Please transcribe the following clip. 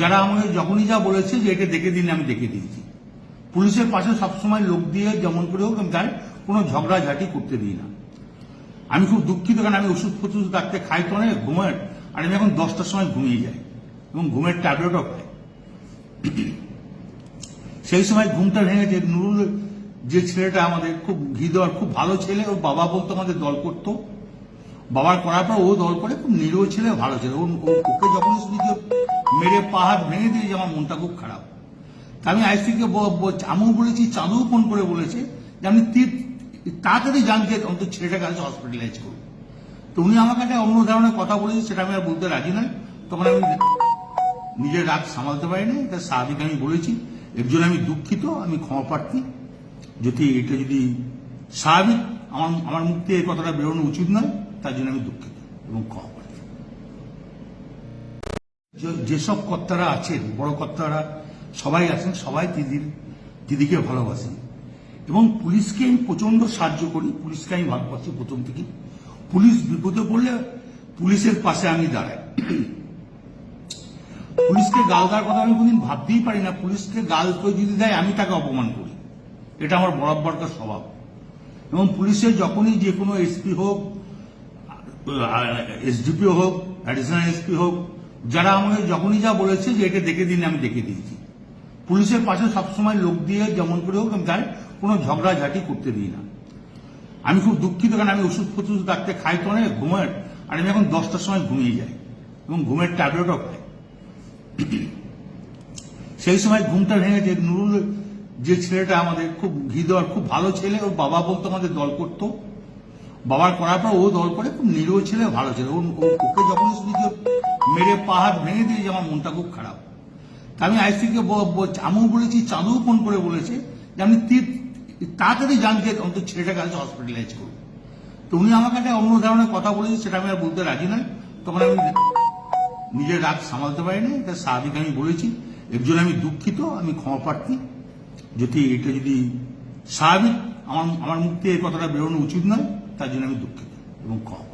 যারা আমাকে যখনই যা বলেছে যে এটা দেখে দিন, আমি দেখে দিয়েছি। পুলিশের পাশে সবসময় লোক দিয়ে যেমন করে হোক, আমি তার কোনো ঝগড়াঝাটি করতে দিই না। আমি খুব দুঃখিত, কারণ আমি ওষুধ ফষুধ ডাকতে খাই তো অনেক ঘুমের আর আমি এখন দশটার সময় ঘুমিয়ে যাই এবং ঘুমের ট্যাবলেটও খাই। সেই সময় ঘুমটা ভেঙেছে নুরুল, যে ছেলেটা আমাদের খুব দেওয়ার, খুব ভালো ছেলে, ওর বাবা বলতো আমাদের দল করতো বাবার করার পর ও দল করে খুব নিরীহ ছেলে, ভালো ছেলে। ওকে যখন যে মেরে পাহাড় ভেঙে দিয়েছে, আমার মনটা খুব খারাপ। তা আমি আইসিকে আমিও বলেছি চাঁদুও ফোন করে বলেছে যে তীর- তাড়াতাড়ি যান যে অন্তত ছেলেটাকে আজ হসপিটালাইজ করুন। তো উনি আমাকে একটা অন্য ধরনের কথা বলেছে, সেটা আমি আর বলতে রাজি নয়। তখন আমি নিজের রাগ সামালতে পারিনি, এটা স্বাভাবিক আমি বলেছি। এর জন্য আমি দুঃখিত, আমি ক্ষমা প্রার্থী। যদি এটা যদি স্বাভাবিক, আমার আমার মুখ থেকে এই কথাটা বেরোনো উচিত নয়। তার জন্য আমি দুঃখিত এবং ক্ষমা যেসব কর্তারা আছেন, বড় কর্তারা সবাই আছেন, সবাই দিদির, দিদিকে ভালোবাসেন। এবং পুলিশকে আমি প্রচণ্ড সাহায্য করি, পুলিশকে আমি ভালোবাসি প্রথম থেকে পুলিশ বিপদে পড়লে পুলিশের পাশে আমি দাঁড়াই। পুলিশকে গাল দেওয়ার কথা আমি কোনদিন ভাবতেই পারি না। পুলিশকে গাল কেউ যদি দেয়, আমি তাকে অপমান করি। এটা আমার বরাবরকার স্বভাব। এবং পুলিশের যখনই যে কোনো এসপি হোক এসডিপি হোক অ্যাডিশনাল এসপি হোক, যারা আমাকে যখনই যা বলেছে যে এটা দেখে দিন, আমি দেখে দিয়েছি। পুলিশের পাশে সবসময় লোক দিয়ে যেমন করে হোক, আমি তার কোনো ঝগড়াঝাটি করতে দিই না। আমি খুব দুঃখিত, কারণ আমি ওষুধ ফষুধ ডাকতে খাই তো অনেক, ঘুমের, আর আমি এখন দশটার সময় ঘুমিয়ে যাই, এবং ঘুমের ট্যাবলেটও খাই। সেই সময় ঘুমটা ভেঙেছে নুরুল, যে ছেলেটা আমাদের খুব ঘি দেওয়ার, খুব ভালো ছেলে ওর বাবা বলতো আমাদের দল করতো। বাবার করার পর ও দল করে খুব নিরীহ ছেলে, ভালো ছেলে। ওকে যখন শুনি যে মেরে পাহাড় ভেঙে দিয়েছে আমার মনটা খুব খারাপ। তা আমি আইসিকে আমিও বলেছি, চাঁদুও ফোন করে বলেছে যে আমি তাড়াতাড়ি যান যে অন্তত ছেলেটাকে আজ হসপিটালাইজ করুন। তো উনি আমাকে একটা অন্য ধরনের কথা বলেছে, সেটা আমি আর বলতে রাজি নয়। তখন আমি নিজের রাগ সামালতে পারিনি, এটা স্বাভাবিক আমি বলেছি। এর জন্য আমি দুঃখিত, আমি ক্ষমা প্রার্থী। যদি এটা যদি স্বাভাবিক, আমার আমার মুখ থেকে এই কথাটা বেরোনো উচিত নয়। তার জন্য আমি দুঃখিত এবং ক্ষমা প্রার্থী